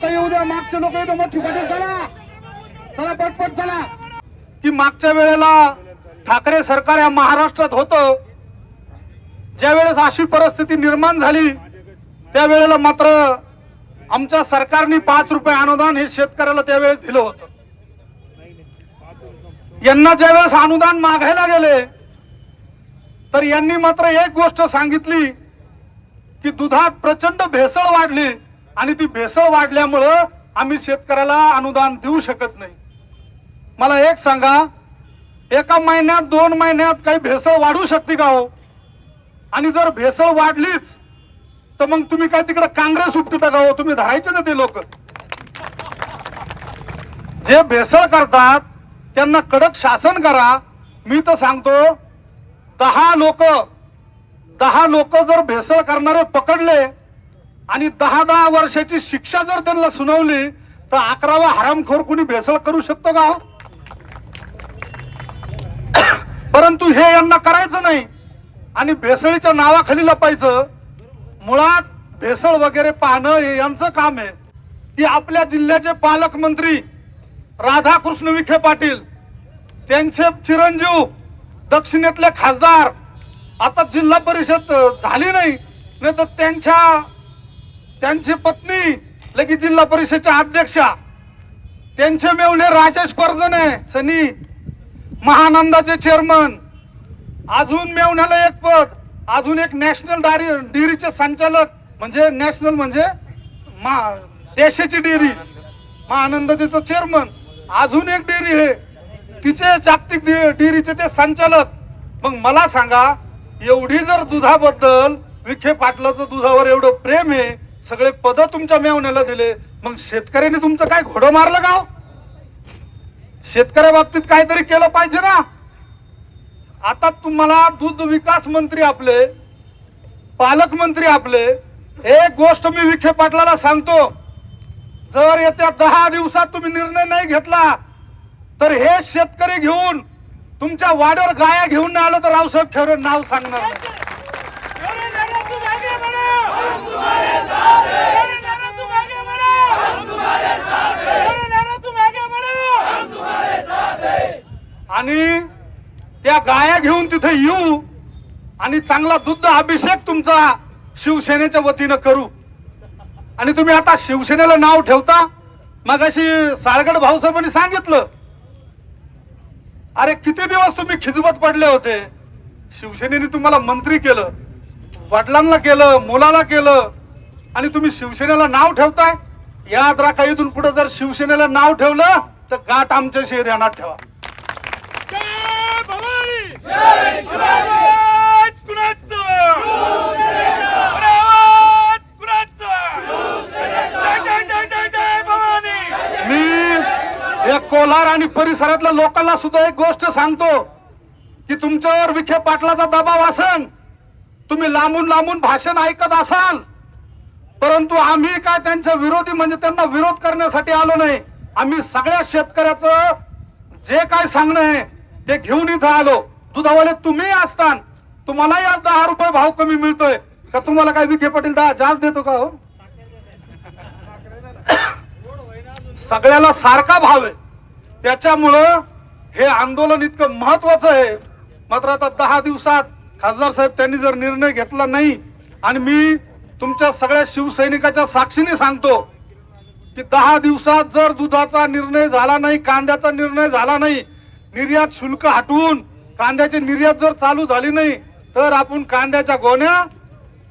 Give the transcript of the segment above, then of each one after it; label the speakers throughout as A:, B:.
A: आता येऊ द्या मागचे लोक येतो मोठी पाटील चला. चला पटपट चला. की मागच्या वेळेला ठाकरे सरकार या महाराष्ट्रात होतं. ज्या वेळेस अशी परिस्थिती निर्माण झाली त्यावेळेला मात्र आमच्या सरकारने पाच रुपये अनुदान हे शेतकऱ्याला त्यावेळेस दिलं होतं. यांना ज्यावेळेस अनुदान मागायला गेले तर यांनी मात्र एक गोष्ट सांगितली की दुधात प्रचंड भेसळ वाढली. आणि ती भेसळ वाढल्यामुळं आम्ही शेतकऱ्याला अनुदान देऊ शकत नाही. मला एक सांगा एका महिन्यात दोन महिन्यात काही भेसळ वाढू शकते का हो? आणि जर भेसळ वाढलीच तर मग तुम्ही काय तिकडे काँग्रेस उपटता का हो? तुम्ही धरायचे ना ते लोक. जे भेसळ करतात त्यांना कडक शासन करा. मी तर सांगतो दहा लोक दहा लोक जर भेसळ करणारे पकडले आणि दहा दहा वर्षाची शिक्षा जर त्यांना सुनावली तर अकरावा हरामखोर कुणी भेसळ करू शकतो का हो? परंतु हे यांना करायचं नाही. आणि भेसळीच्या नावाखाली लपायचं मुळात भेसळ वगैरे पाहणं हे यांचं काम आहे. की आपल्या जिल्ह्याचे पालकमंत्री राधाकृष्ण विखे पाटील त्यांचे चिरंजीव दक्षिणेतले खासदार आता जिल्हा परिषद झाली नाही नाही तर त्यांच्या त्यांची पत्नी लगेच जिल्हा परिषदच्या अध्यक्षा. त्यांचे मेवणे राजेश परजने सनी. महानंदाचे चेअरमन अजून मेवण्याला एक पद अजून एक नॅशनल डायरी डेअरीचे संचालक म्हणजे नॅशनल म्हणजे मा- देशाची डेअरी महानंदाचे तो चेअरमन अजून एक डेअरी आहे. तिचे जागतिक डे- डेअरीचे ते संचालक. मग मला सांगा एवढी जर दुधाबद्दल विखे पाटलाचं दुधावर एवढं प्रेम आहे सगळे पद तुमच्या मेवण्याला दिले. मग शेतकऱ्यांनी तुमचं काय घोडं मारलं का हो? शेतकऱ्या बाबतीत काहीतरी केलं पाहिजे ना. आता तुम्हाला दूध विकास मंत्री आपले पालकमंत्री आपले एक गोष्ट मी विखे पाटलाला सांगतो. जर येत्या दहा दिवसात तुम्ही निर्णय नाही घेतला तर हे शेतकरी घेऊन तुमच्या वाड्यावर गाया घेऊन आलं तर रावसाहेब ठेवरे नाव सांगणार नाही. आणि त्या गाया घेऊन तिथे येऊ आणि चांगला दुग्ध अभिषेक तुमचा शिवसेनेच्या वतीनं करू. आणि तुम्ही आता शिवसेनेला नाव ठेवता? मग अशी साळगड भाऊसाहेबांनी सांगितलं. अरे किती दिवस तुम्ही खिजवत पडले होते? शिवसेनेने तुम्हाला मंत्री केलं. वडिलांना केलं मुलाला केलं. आणि तुम्ही शिवसेनेला नाव ठेवताय? याद राखा इथून पुढे जर शिवसेनेला नाव ठेवलं तर गाठ आमच्या ध्यानात ठेवा. मी एक कोल्हार आणि परिसरातल्या लोकांना सुद्धा एक गोष्ट सांगतो की तुमच्यावर विखे पाटलाचा दबाव असेल तुम्ही लांबून लांबून भाषण ऐकत असाल परंतु आम्ही काय त्यांच्या विरोधी म्हणजे त्यांना विरोध करण्यासाठी आलो नाही? आम्ही सगळ्या शेतकऱ्याचं जे काय सांगणं आहे ते घेऊन इथं आलो. दुधावाले तुम्ही असतान. तुम्हालाही आज दहा रुपये भाव कमी मिळतोय. का तुम्हाला काय विखे पाटील दहा जास्त देतो का हो? सगळ्याला सारखा भाव आहे. त्याच्यामुळं हे आंदोलन इतकं महत्वाचं आहे. मात्र आता दहा दिवसात खासदार साहेब त्यांनी जर निर्णय घेतला नाही आणि मी तुमच्या सगळ्या शिवसैनिकाच्या साक्षीने सांगतो की दहा दिवसात जर दुधाचा निर्णय झाला नाही कांद्याचा निर्णय झाला नाही निर्यात शुल्क हटवून कांद्याची निर्यात जर चालू झाली नाही तर आपण कांद्याच्या गोण्या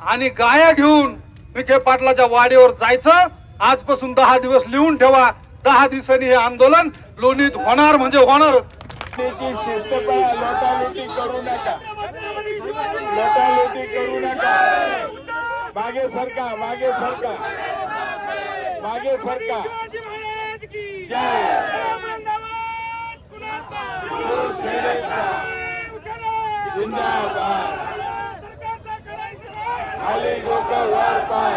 A: आणि गाया घेऊन विखे पाटलाच्या वाडीवर जायचं. आजपासून दहा दिवस लिहून ठेवा. दहा दिवसांनी हे आंदोलन लोणीत होणार म्हणजे होणार.
B: करू नका. करू नका. मागे सरका मागे सरका. मागे सरका.
C: शिवाजी महाराज
B: जिंदाबाद खाली वर पाय.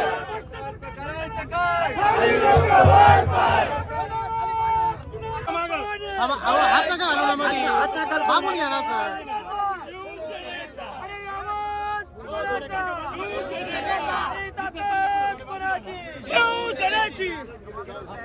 C: खाली वर पाय.
D: हात नका घालू घ्या ना सर.
C: Pode.